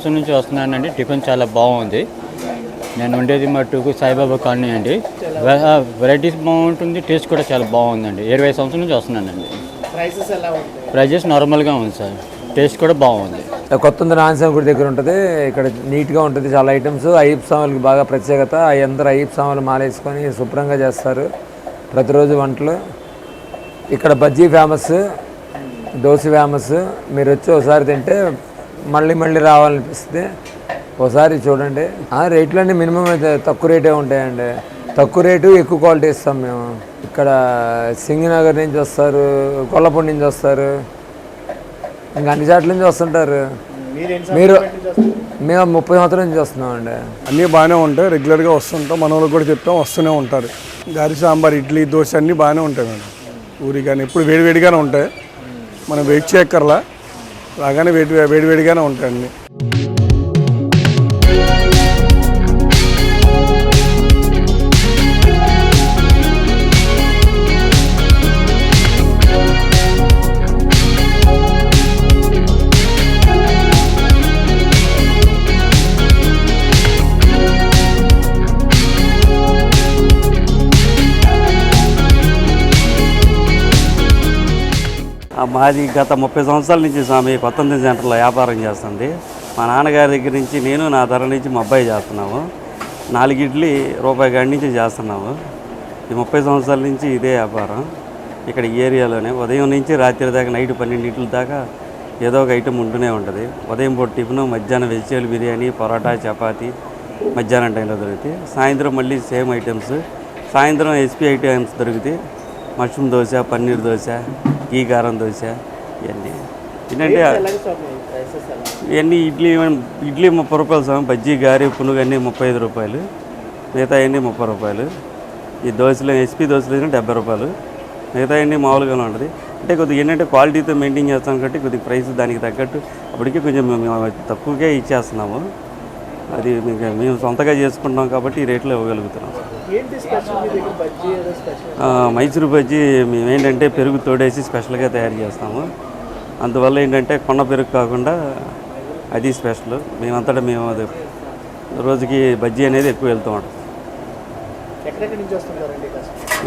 సంవత్సరం నుంచి వస్తున్నానండి. టిఫిన్ చాలా బాగుంది. నేను ఉండేది మట్టుకు సాయిబాబా కాలనీ అండి. వెరైటీస్ బాగుంటుంది. టేస్ట్ కూడా చాలా బాగుందండి. ఇరవై సంవత్సరం నుంచి వస్తున్నానండి. ప్రైసెస్ ఎలా ఉంటాయి? ప్రైజెస్ నార్మల్గా ఉంది సార్. టేస్ట్ కూడా బాగుంది. కొత్త నారాయణ గుడి దగ్గర ఉంటుంది. ఇక్కడ నీట్గా ఉంటుంది చాలా ఐటమ్స్. అయ్యప్ప స్వాములకి బాగా ప్రత్యేకత. అందరూ అయ్యప్ప స్వాములు మాలేసుకొని శుభ్రంగా చేస్తారు ప్రతిరోజు వంటలు. ఇక్కడ బజ్జీ ఫేమస్ దోశ ఫేమస్ మీరు వచ్చి ఒకసారి తింటే మళ్ళీ మళ్ళీ రావాలనిపిస్తుంది ఒకసారి చూడండి. ఆ, రేట్లన్నీ మినిమం అయితే తక్కువ రేటే ఉంటాయండి. తక్కువ రేటు ఎక్కువ క్వాలిటీ ఇస్తాం మేము. ఇక్కడ సింగనగర్ నుంచి వస్తారు కొల్లపూడి నుంచి వస్తారు ఇంకా అన్ని చోట్ల నుంచి వస్తుంటారు. మీరు? మేము ముప్పై సంవత్సరాల నుంచి వస్తున్నామండి. అన్నీ బాగానే ఉంటాయి. రెగ్యులర్గా వస్తుంటాం. మన వాళ్ళకి కూడా చెప్తాం వస్తూనే ఉంటారు. గారి సాంబార్ ఇడ్లీ దోశ అన్నీ బాగానే ఉంటాయి మేడం. ఊరి కానీ ఎప్పుడు వేడివేడిగానే ఉంటాయి. మనం వెయిట్ చేయక్కర్లా. రాగానే వేడి వేడివేడిగానే ఉంటాయండి. మాది గత ముప్పై సంవత్సరాల నుంచి స్వామి కొత్తంది సెంటర్లో వ్యాపారం చేస్తుంది. మా నాన్నగారి దగ్గర నుంచి నేను నా ధర నుంచి మా అబ్బాయి చేస్తున్నాము. నాలుగు ఇడ్లీ రూపాయి కాడి నుంచి చేస్తున్నాము. ఈ ముప్పై సంవత్సరాల నుంచి ఇదే వ్యాపారం. ఇక్కడ ఈ ఏరియాలోనే ఉదయం నుంచి రాత్రి దాకా నైట్ పన్నెండింటిల దాకా ఏదో ఒక ఐటెం ఉంటూనే ఉంటుంది. ఉదయం పూట టిఫిన్ మధ్యాహ్నం వెజిటేబుల్ బిర్యానీ పరోటా చపాతి మధ్యాహ్నం టైంలో దొరుకుతాయి. సాయంత్రం మళ్ళీ సేమ్ ఐటమ్స్. సాయంత్రం ఎస్పీ ఐటమ్స్ దొరుకుతాయి. మష్రూమ్ దోశ పన్నీర్ దోశ గీ కారం దోశ ఇవన్నీ. ఏంటంటే ఇవన్నీ ఇడ్లీ ఇడ్లీ ముప్పై రూపాయలు స్వామి. బజ్జీ గారి పునుగు అన్నీ ముప్పై ఐదు రూపాయలు. మిగతా అన్నీ ముప్పై రూపాయలు. ఈ దోశలు ఎస్పీ దోశలు అయితే డెబ్బై రూపాయలు. మిగతా అన్నీ మామూలుగానే ఉంటుంది. అంటే కొద్దిగా ఏంటంటే క్వాలిటీతో మెయింటైన్ చేస్తాం కాబట్టి కొద్దిగా ప్రైస్ దానికి తగ్గట్టు. అప్పటికే కొంచెం మేము తక్కువగా ఇచ్చేస్తున్నాము. అది మీకు మేము సొంతగా చేసుకుంటాం కాబట్టి ఈ రేట్లో ఇవ్వగలుగుతున్నాం. మైసూరు బజ్జీ మేము ఏంటంటే పెరుగు తోడేసి స్పెషల్గా తయారు చేస్తాము. అందువల్ల ఏంటంటే కొండ పెరుగు కాకుండా అది స్పెషల్. మేమంతటా మేము అది రోజుకి బజ్జీ అనేది ఎక్కువ వెళ్తూ ఉంటాం.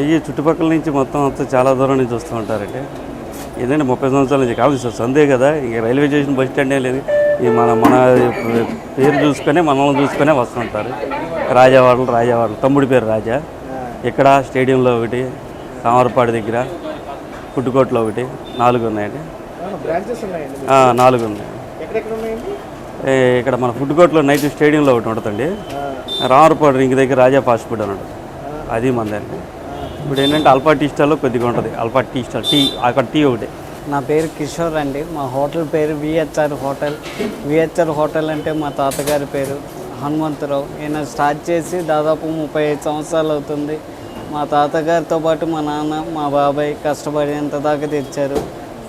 ఈ చుట్టుపక్కల నుంచి మొత్తం అంతా చాలా దూరం నుంచి వస్తూ ఉంటారండి. ఏంటంటే ముప్పై సంవత్సరాల నుంచి కావాలి సార్ సందే కదా. ఇక రైల్వే స్టేషన్ బస్ స్టాండ్ లేదు. ఈ మన మన పేరు చూసుకొని మనల్ని చూసుకొని వస్తుంటారు. రాజావాడలు రాజావాడలు. తమ్ముడి పేరు రాజా. ఇక్కడ స్టేడియంలో ఒకటి కామరపాడు దగ్గర పుట్టుకోట్లో ఒకటి నాలుగు ఉన్నాయండి. నాలుగు ఉన్నాయి. ఇక్కడ మన ఫుడ్ కోర్ట్లో నైట్ స్టేడియంలో ఒకటి ఉంటుందండి. రామరపాడు రింగ్ దగ్గర రాజా ఫాస్ట్ ఫుడ్ అని ఉంటుంది. అది మందండి. ఇప్పుడు ఏంటంటే అల్పా టీ స్టాల్లో కొద్దిగా ఉంటుంది. అల్పా టీ స్టాల్ టీ అక్కడ టీ ఒకటి. నా పేరు కిషోర్ అండి. మా హోటల్ పేరు విహెచ్ఆర్ హోటల్. విహెచ్ఆర్ హోటల్ అంటే మా తాతగారి పేరు. హనుమంతరావు. ఈయన స్టార్ట్ చేసి దాదాపు ముప్పై ఐదు సంవత్సరాలు అవుతుంది. మా తాతగారితో పాటు మా నాన్న మా బాబాయ్ కష్టపడేంత దాకా తెచ్చారు.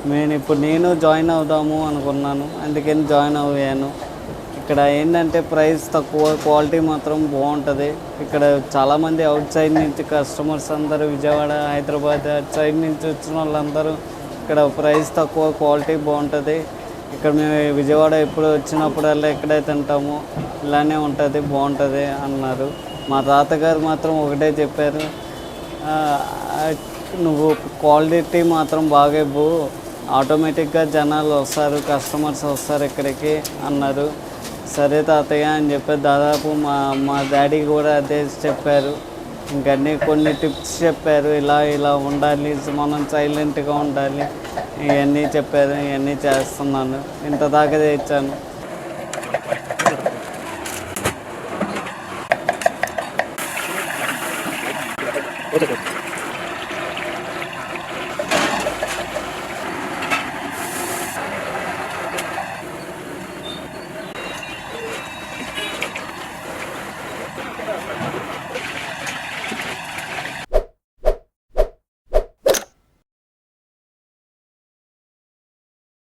నేను ఇప్పుడు నేను జాయిన్ అవుదాము అనుకున్నాను. అందుకని జాయిన్ అయ్యాను. ఇక్కడ ఏంటంటే ప్రైస్ తక్కువ క్వాలిటీ మాత్రం బాగుంటుంది. ఇక్కడ చాలామంది అవుట్ సైడ్ నుంచి కస్టమర్స్ అందరూ విజయవాడ హైదరాబాద్ అటు సైడ్ నుంచి వచ్చిన వాళ్ళందరూ ఇక్కడ ప్రైస్ తక్కువ క్వాలిటీ బాగుంటుంది. ఇక్కడ మేము విజయవాడ ఎప్పుడు వచ్చినప్పుడల్లా ఇక్కడే తింటాము. ఇలానే ఉంటుంది బాగుంటుంది అన్నారు. మా తాతగారు మాత్రం ఒకటే చెప్పారు. నువ్వు క్వాలిటీ మాత్రం బాగా ఇవ్వు. ఆటోమేటిక్గా జనాలు వస్తారు కస్టమర్స్ వస్తారు ఇక్కడికి అన్నారు. సరే తాతయ్య అని చెప్పి దాదాపు మా మా డాడీ కూడా అదే చెప్పారు. ఇంకన్నీ కొన్ని టిప్స్ చెప్పారు. ఇలా ఇలా ఉండాలి మనం సైలెంట్గా ఉండాలి. ఇవన్నీ చెప్పారు ఇవన్నీ చేస్తున్నాను. ఇంత దాకా తెచ్చాను